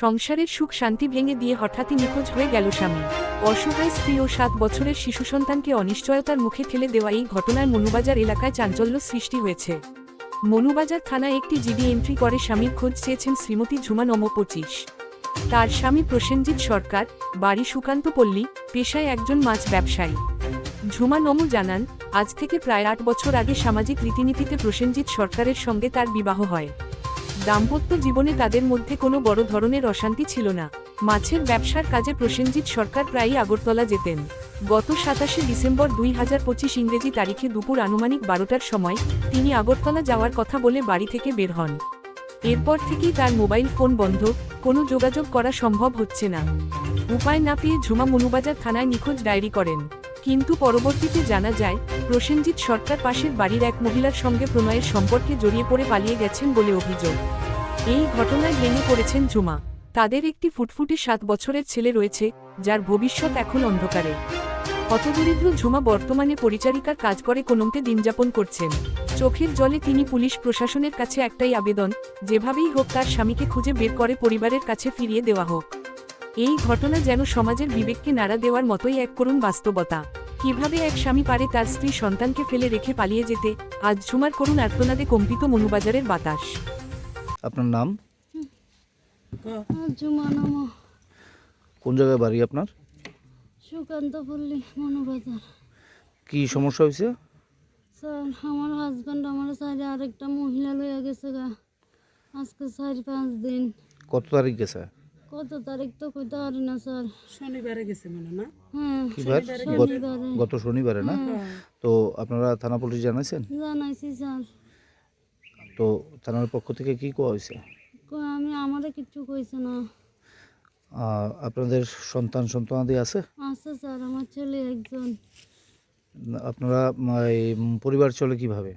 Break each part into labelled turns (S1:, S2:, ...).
S1: সংসারের সুখ শান্তি ভেঙে দিয়ে হঠাৎই নিখোঁজ হয়ে গেল স্বামী। অসহায় স্ত্রী ও সাত বছরের শিশু সন্তানকে অনিশ্চয়তার মুখে ঠেলে দেওয়া এই ঘটনায় মনুবাজার এলাকায় চাঞ্চল্য সৃষ্টি হয়েছে। মনুবাজার থানায় একটি জিডি এন্ট্রি করে স্বামীর খোঁজ চেয়েছেন শ্রীমতী ঝুমা নম পঁচিশ। তার স্বামী প্রসেনজিৎ সরকার, বাড়ি সুকান্ত পল্লী, পেশায় একজন মাছ ব্যবসায়ী। ঝুমা নমু জানান, আজ থেকে প্রায় আট বছর আগে সামাজিক রীতিনীতিতে প্রসেনজিৎ সরকারের সঙ্গে তার বিবাহ হয়। দাম্পত্য জীবনে তাদের মধ্যে কোনো বড় ধরনের অশান্তি ছিল না। মাছের ব্যবসার কাজে প্রসেনজিৎ সরকার প্রায়ই আগরতলা যেতেন। গত সাতাশে ডিসেম্বর দুই হাজার পঁচিশ ইংরেজি তারিখে দুপুর আনুমানিক বারোটার সময় তিনি আগরতলা যাওয়ার কথা বলে বাড়ি থেকে বের হন। এরপর থেকেই তার মোবাইল ফোন বন্ধ, কোনো যোগাযোগ করা সম্ভব হচ্ছে না। উপায় না পেয়ে ঝুমা মনুবাজার থানায় নিখোঁজ ডায়েরি করেন। কিন্তু পরবর্তীতে জানা যায়, প্রসেনজিৎ সরকার পাশের বাড়ির এক মহিলার সঙ্গে প্রণয়ের সম্পর্কে জড়িয়ে পড়ে পালিয়ে গেছেন বলে অভিযোগ। এই ঘটনায় ভেঙে পড়েছেন ঝুমা। তাদের একটি ফুটফুটে সাত বছরের ছেলে রয়েছে, যার ভবিষ্যৎ এখন অন্ধকারে। হতদরিদ্র ঝুমা বর্তমানে পরিচারিকার কাজ করে কোনমতে দিনযাপন করছেন। চোখের জলে তিনি পুলিশ প্রশাসনের কাছে একটাই আবেদন, যেভাবেই হোক তার স্বামীকে খুঁজে বের করে পরিবারের কাছে ফিরিয়ে দেওয়া হোক। এই ঘটনা যেন সমাজের বিবেককে নাড়া দেওয়ার মতোই এক করুণ বাস্তবতা। কীভাবে এক স্বামী পারে তার স্ত্রী সন্তানকে ফেলে রেখে পালিয়ে যেতে আজ ঝুমার করুণ আর্তনাদে কম্পিত মনুবাজারের বাতাস।
S2: আপনার নাম? কোন জায়গায় বাড়ি আপনার?
S3: সুকান্ত পল্লী মনোবাজার।
S2: কি সমস্যা হয়েছে?
S3: স্যার আমার হাজব্যান্ড আমার সাইডে আরেকটা মহিলা লইয়া গেছে গা। আজকে চার পাঁচ দিন।
S2: কত তারিখ গেছে?
S3: কত তারিখ তো কইতে পারি না স্যার।
S4: শনিবারে গেছে মনে না?
S3: হ্যাঁ
S2: গত-
S3: শনিবারে।
S2: না? তো আপনারা থানা পুলিশ জানাইছেন?
S3: জানাইছি স্যার।
S2: তো থানার পক্ষ থেকে কি কোয়া হয়েছে
S3: আমি আমারে কিচ্ছু কইছে না।
S2: আপনাদের সন্তান সন্তানাদি আছে?
S3: আছে স্যার আমার ছেলে একজন।
S2: আপনারা এই পরিবার চলে কীভাবে?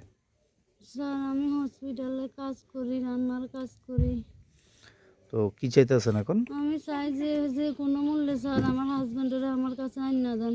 S3: স্যার আমি হসপিটালে কাজ করি রান্নার কাজ করি।
S2: তো কি চাইতেছেন এখন?
S3: আমি চাই যে কোনো মূল্যে স্যার, আমার হাজব্যান্ডের আমার কাছে আইন না দেন।